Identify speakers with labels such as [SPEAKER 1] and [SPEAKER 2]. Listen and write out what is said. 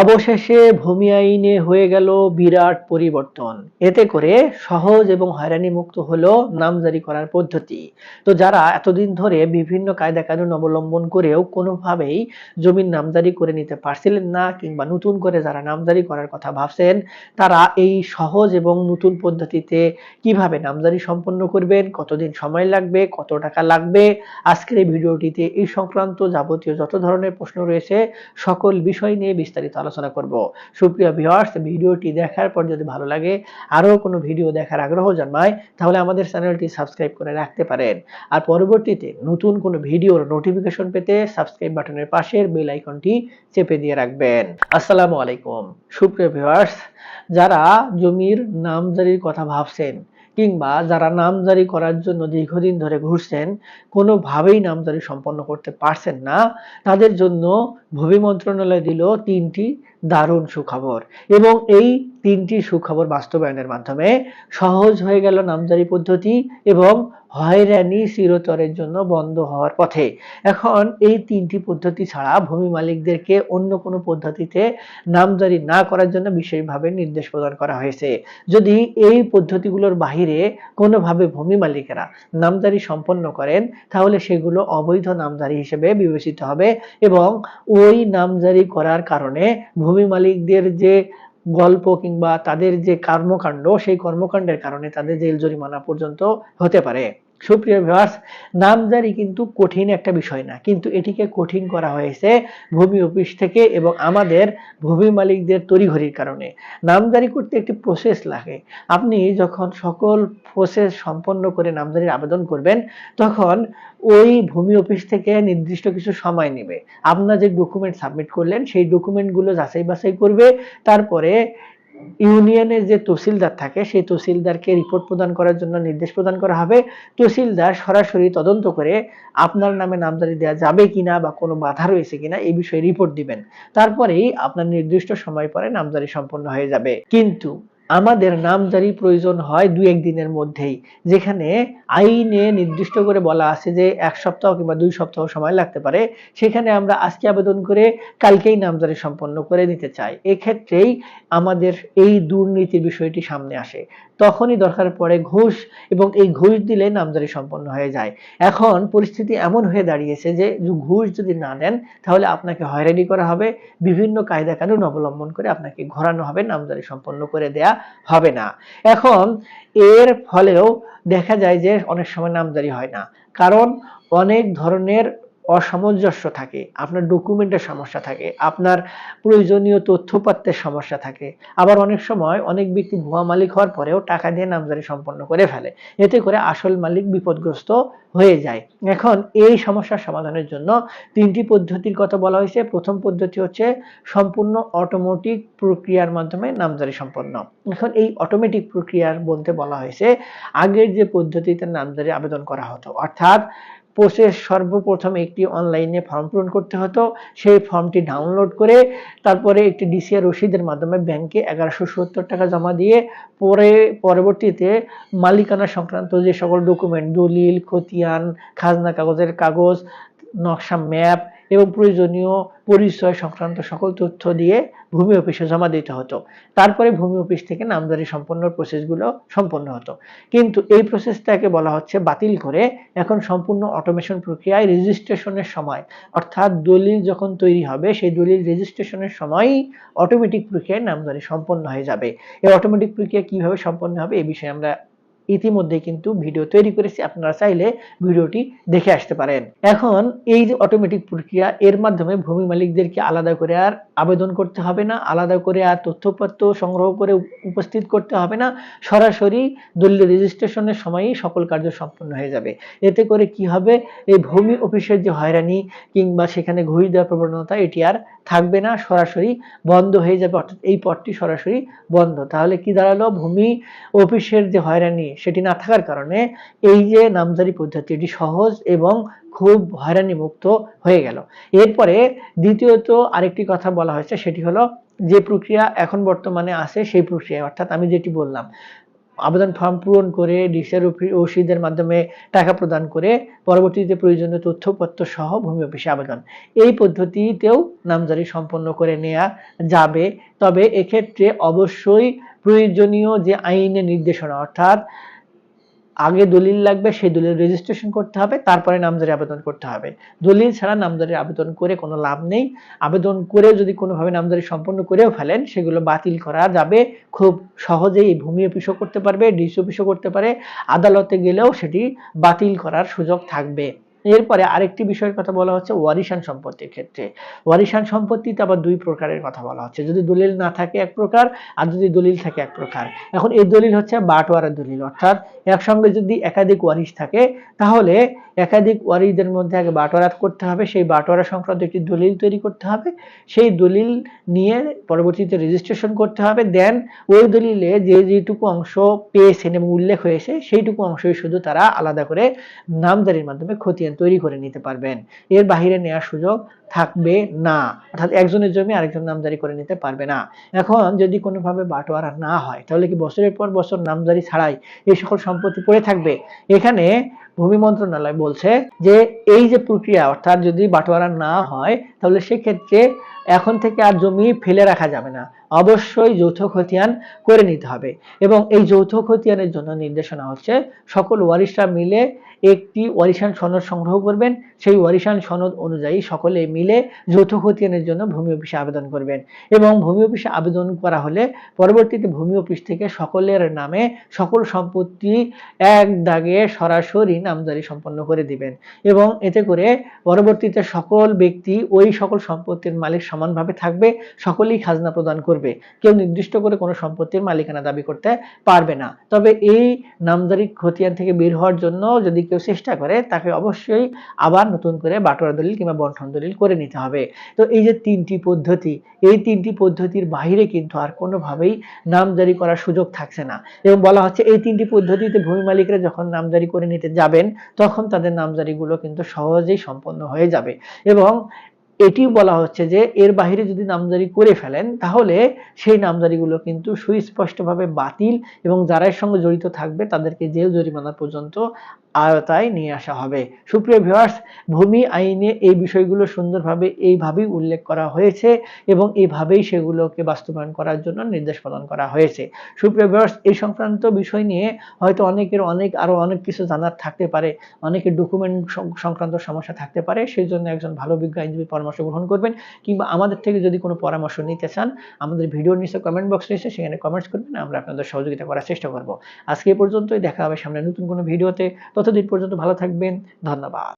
[SPEAKER 1] অবশেষে ভূমি আইনে হয়ে গেল বিরাট পরিবর্তন। এতে করে সহজ এবং হয়রানি মুক্ত হলো নামজারি করার পদ্ধতি। তো যারা এতদিন ধরে বিভিন্ন কায়দা কানুন অবলম্বন করেও কোনোভাবেই জমির নামজারি করে নিতে পারছিলেন না কিংবা নতুন করে যারা নামজারি করার কথা ভাবছেন, তারা এই সহজ এবং নতুন পদ্ধতিতে কীভাবে নামজারি সম্পন্ন করবেন, কতদিন সময় লাগবে, কত টাকা লাগবে, আজকের এই ভিডিওটিতে এই সংক্রান্ত যাবতীয় যত ধরনের প্রশ্ন রয়েছে, সকল বিষয় নিয়ে বিস্তারিত আলোচনা করব। সুপ্রিয় ভিউয়ার্স ভিডিওটি দেখার পর যদি ভালো লাগে, আরও কোনো ভিডিও দেখার আগ্রহ জন্মায়, তাহলে আমাদের চ্যানেলটি সাবস্ক্রাইব করে রাখতে পারেন। আর পরবর্তীতে নতুন কোনো ভিডিওর নোটিফিকেশন পেতে সাবস্ক্রাইব বাটনের পাশের বেল আইকনটি চেপে দিয়ে রাখবেন। আসসালামু আলাইকুম। সুপ্রিয় ভিওয়ার্স যারা জমির নামজারির কথা ভাবছেন কিংবা যারা নামজারি করার জন্য দীর্ঘদিন ধরে ঘুরছেন, কোনোভাবেই নামজারি সম্পন্ন করতে পারছেন না। তাদের জন্য ভূমি মন্ত্রণালয় দিল তিনটি দারুণ সুখবর এবং এই তিনটি সুখবর বাস্তবায়নের মাধ্যমে সহজ হয়ে গেল নামজারি পদ্ধতি এবং হয়রানি চিরতরের জন্য বন্ধ হওয়ার পথে। এখন এই তিনটি পদ্ধতি ছাড়া ভূমি মালিকদেরকে অন্য কোনো পদ্ধতিতে নামজারি না করার জন্য বিশেষভাবে নির্দেশ প্রদান করা হয়েছে। যদি এই পদ্ধতিগুলোর বাহিরে কোনোভাবে ভূমি মালিকেরা নামজারি সম্পন্ন করেন, তাহলে সেগুলো অবৈধ নামজারি হিসেবে বিবেচিত হবে এবং ওই নামজারি করার কারণে ভূমি মালিকদের যে গল্প কিংবা তাদের যে কর্মকাণ্ড সেই কর্মকাণ্ডের কারণে তাদের জেল জরিমানা পর্যন্ত হতে পারে। সুপ্রিয় ভিউয়ার্স নামজারি কিন্তু কঠিন একটা বিষয় না। কিন্তু এটিকে কঠিন করা হয়েছে ভূমি অফিস থেকে এবং আমাদের ভূমি মালিকদের তড়িঘড়ির কারণে। নামজারি করতে একটি প্রসেস লাগে। আপনি যখন সকল প্রসেস সম্পন্ন করে নামজারির আবেদন করবেন, তখন ওই ভূমি অফিস থেকে নির্দিষ্ট কিছু সময় নেবে। আপনার যে ডকুমেন্ট সাবমিট করলেন, সেই ডকুমেন্টগুলো যাচাই বাছাই করবে। তারপরে ইউনিয়নের যে তহসিলদার থাকে, সেই তহসিলদারকে রিপোর্ট প্রদান করার জন্য নির্দেশ প্রদান করা হবে। তহসিলদার সরাসরি তদন্ত করে আপনার নামে নামজারি দেওয়া যাবে কিনা বা কোনো বাধা রয়েছে কিনা এই বিষয়ে রিপোর্ট দিবেন। তারপরেই আপনার নির্দিষ্ট সময় পরে নামজারি সম্পন্ন হয়ে যাবে। কিন্তু আমাদের নামজারি প্রয়োজন হয় দুই একদিনের মধ্যেই, যেখানে আইনে নির্দিষ্ট করে বলা আছে যে এক সপ্তাহ কিংবা দুই সপ্তাহ সময় লাগতে পারে। সেখানে আমরা আজকে আবেদন করে কালকেই নামজারি সম্পন্ন করে নিতে চাই। এক্ষেত্রেই আমাদের এই দুর্নীতির বিষয়টি সামনে আসে। তখনই দরকার পড়ে ঘুষ এবং এই ঘুষ দিলে নামজারি সম্পন্ন হয়ে যায়। এখন পরিস্থিতি এমন হয়ে দাঁড়িয়েছে যে ঘুষ যদি না দেন, তাহলে আপনাকে হয়রানি করা হবে, বিভিন্ন কায়দা কানুন অবলম্বন করে আপনাকে ঘোরানো হবে, নামজারি সম্পন্ন করে দেয়া হবে না। এখন এর ফলেও দেখা যায় যে অনেক সময় নামজারি হয় না। কারণ অনেক ধরনের অসামঞ্জস্য থাকে, আপনার ডকুমেন্টের সমস্যা থাকে, আপনার প্রয়োজনীয় তথ্যপত্রের সমস্যা থাকে। আবার অনেক সময় অনেক ব্যক্তি ভুয়া মালিক হওয়ার পরেও টাকা দিয়ে নামজারি সম্পন্ন করে ফেলে। এতে করে আসল মালিক বিপদগ্রস্ত হয়ে যায়। এখন এই সমস্যার সমাধানের জন্য তিনটি পদ্ধতির কথা বলা হয়েছে। প্রথম পদ্ধতি হচ্ছে সম্পূর্ণ অটোমেটিক প্রক্রিয়ার মাধ্যমে নামজারি সম্পন্ন। এখন এই অটোমেটিক প্রক্রিয়ার বলতে বলা হয়েছে, আগের যে পদ্ধতিতে নামজারি আবেদন করা হতো, অর্থাৎ প্রসেস সর্বপ্রথম একটি অনলাইনে ফর্ম পূরণ করতে হতো। সেই ফর্মটি ডাউনলোড করে তারপরে একটি ডিসিআর রসিদের মাধ্যমে ব্যাংকে এগারোশো সত্তর টাকা জমা দিয়ে পরে পরবর্তীতে মালিকানা সংক্রান্ত যে সকল ডকুমেন্ট দলিল, খতিয়ান, খাজনা কাগজের কাগজ, নকশা ম্যাপ এবং প্রয়োজনীয় পরিচয় সংক্রান্ত সকল তথ্য দিয়ে ভূমি অফিসে জমা দিতে হতো। তারপরে ভূমি অফিস থেকে নামদারি সম্পন্ন প্রসেসগুলো সম্পন্ন হতো। কিন্তু এই প্রসেসটাকে বলা হচ্ছে বাতিল করে এখন সম্পূর্ণ অটোমেশন প্রক্রিয়ায় রেজিস্ট্রেশনের সময়। অর্থাৎ দলিল যখন তৈরি হবে, সেই দলিল রেজিস্ট্রেশনের সময়ই অটোমেটিক প্রক্রিয়ায় নামদারি সম্পন্ন হয়ে যাবে। এই অটোমেটিক প্রক্রিয়া কীভাবে সম্পন্ন হবে এই বিষয়ে আমরা ইতিমধ্যে কিন্তু ভিডিও তৈরি করেছি, আপনারা চাইলে ভিডিওটি দেখে আসতে পারেন। এখন এই যে অটোমেটিক প্রক্রিয়া, এর মাধ্যমে ভূমি মালিকদেরকে আলাদা করে আর আবেদন করতে হবে না, আলাদা করে আর তথ্যপত্র সংগ্রহ করে উপস্থিত করতে হবে না, সরাসরি দলীয় রেজিস্ট্রেশনের সময়ই সকল কার্য সম্পন্ন হয়ে যাবে। এতে করে কি হবে? এই ভূমি অফিসের যে হয়রানি কিংবা সেখানে ঘুষ দেওয়ার প্রবণতা, এটি আর থাকবে না, সরাসরি বন্ধ হয়ে যাবে, অর্থাৎ এই পথটি সরাসরি বন্ধ। তাহলে কি দাঁড়াল? ভূমি অফিসের যে হয়রানি সেটি না থাকার কারণে এই যে নামজারি পদ্ধতি, এটি সহজ এবং খুব হয়রানি মুক্ত হয়ে গেল। এরপরে দ্বিতীয়ত আরেকটি কথা বলা হয়েছে, সেটি হলো যে প্রক্রিয়া এখন বর্তমানে আছে সেই প্রক্রিয়া অর্থাৎ আমি যেটি বললাম, আবেদন ফর্ম পূরণ করে ডিসের রসিদের মাধ্যমে টাকা প্রদান করে পরবর্তীতে প্রয়োজনীয় তথ্যপত্র সহ ভূমি অফিসে আবেদন। এই পদ্ধতিতেও নামজারি সম্পন্ন করে নেওয়া যাবে। তবে এক্ষেত্রে অবশ্যই প্রয়োজনীয় যে আইনের নির্দেশনা, অর্থাৎ আগে দলিল লাগবে, সেই দলিল রেজিস্ট্রেশন করতে হবে, তারপরে নামজারি আবেদন করতে হবে। দলিল ছাড়া নামজারি আবেদন করে কোনো লাভ নেই। আবেদন করে যদি কোনোভাবে নামজারি সম্পন্ন করেও ফেলেন, সেগুলো বাতিল করা যাবে। খুব সহজেই ভূমি অফিসও করতে পারবে ডিসি অফিসও করতে পারে। আদালতে গেলেও সেটি বাতিল করার সুযোগ থাকবে। এরপরে আরেকটি বিষয়ের কথা বলা হচ্ছে ওয়ারিশান সম্পত্তির ক্ষেত্রে। ওয়ারিশান সম্পত্তিতে আবার দুই প্রকারের কথা বলা হচ্ছে। যদি দলিল না থাকে এক প্রকার, আর যদি দলিল থাকে এক প্রকার। এখন এই দলিল হচ্ছে বাটোয়ারা দলিল। অর্থাৎ একসঙ্গে যদি একাধিক ওয়ারিশ থাকে, তাহলে একাধিক ওয়ারিশদের মধ্যে আগে বাটোয়ারা করতে হবে, সেই বাটোয়ারা সংক্রান্ত একটি দলিল তৈরি করতে হবে। সেই দলিল নিয়ে পরবর্তীতে রেজিস্ট্রেশন করতে হবে। দেন ওই দলিলে যে যেটুকু অংশ পেয়েছেন এবং উল্লেখ হয়েছে, সেইটুকু অংশই শুধু তারা আলাদা করে নামদারির মাধ্যমে খতিয়ান তৈরি করে নিতে পারবেন। এর বাহিরে নেওয়ার সুযোগ থাকবে না। অর্থাৎ একজনের জমি আরেকজন নামজারি করে নিতে পারবে না। এখন যদি কোনোভাবে বাটোয়ারা না হয়, তাহলে কি বছরের পর বছর নামজারি ছাড়াই এই সকল সম্পত্তি পড়ে থাকবে? এখানে ভূমি মন্ত্রণালয় বলছে যে এই যে প্রক্রিয়া, অর্থাৎ যদি বাটোয়ারা না হয়, তাহলে সেক্ষেত্রে এখন থেকে আর জমি ফেলে রাখা যাবে না। অবশ্যই যৌথ খতিয়ান করে নিতে হবে এবং এই যৌথ খতিয়ানের জন্য নির্দেশনা হচ্ছে সকল ওয়ারিশরা মিলে একটি ওয়ারিশান সনদ সংগ্রহ করবেন। সেই ওয়ারিশান সনদ অনুযায়ী সকলে মিলে যৌথ খতিয়ানের জন্য ভূমি অফিসে আবেদন করবেন এবং ভূমি অফিসে আবেদন করা হলে পরবর্তীতে ভূমি অফিস থেকে সকলের নামে সকল সম্পত্তি এক দাগে সরাসরি নামজারি সম্পন্ন করে দিবেন। এবং এতে করে পরবর্তীতে সকল ব্যক্তি ওই সকল সম্পত্তির মালিক সমানভাবে থাকবে, সকলেই খাজনা প্রদান করবে। কেউ নির্দিষ্ট করে কোনো সম্পত্তির মালিকানা দাবি করতে পারবে না। তবে এই নামজারি খতিয়ান থেকে বের হওয়ার জন্য যদি কেউ চেষ্টা করে, তাকে অবশ্যই আবার নতুন করে বাটোয়ারা দলিল কিংবা বন্টন দলিল করে নিতে হবে। তো এই যে তিনটি পদ্ধতি, এই তিনটি পদ্ধতির বাইরে কিন্তু আর কোনোভাবেই নামজারি করার সুযোগ থাকছে না। এবং বলা হচ্ছে এই তিনটি পদ্ধতিতে ভূমি মালিকরা যখন নামজারি করে নিতে যাবেন তখন তাদের নামজারিগুলো কিন্তু সহজেই সম্পন্ন হয়ে যাবে। এবং এটি বলা হচ্ছে যে, এর বাহিরে যদি নামজারি করে ফেলেন, তাহলে সেই নামজারিগুলো কিন্তু সুস্পষ্টভাবে বাতিল এবং যারা এর সঙ্গে জড়িত থাকবে, তাদেরকে জেল জরিমানা পর্যন্ত আয়তায় নিয়ে আসা হবে। সুপ্রিয় ভিউয়ার্স ভূমি আইনে এই বিষয়গুলো সুন্দরভাবে এইভাবেই উল্লেখ করা হয়েছে এবং এইভাবেই সেগুলোকে বাস্তবায়ন করার জন্য নির্দেশ প্রদান করা হয়েছে। সুপ্রিয় ভিউয়ার্স এই সংক্রান্ত বিষয় নিয়ে হয়তো অনেকের অনেক আরও অনেক কিছু জানার থাকতে পারে, অনেকের ডকুমেন্ট সংক্রান্ত সমস্যা থাকতে পারে, সেই জন্য একজন ভালো বিজ্ঞ আইনজীবী পরামর্শ গ্রহণ করবেন কিংবা আমাদের থেকে যদি কোনো পরামর্শ নিতে চান, আমাদের ভিডিওর নিচে কমেন্ট বক্স রয়েছে, সেখানে কমেন্টস করবেন, আমরা আপনাদের সহযোগিতা করার চেষ্টা করব। আজকে এ পর্যন্তই, দেখা হবে সামনে নতুন কোনো ভিডিওতে। ততদিন পর্যন্ত ভালো থাকবেন, ধন্যবাদ।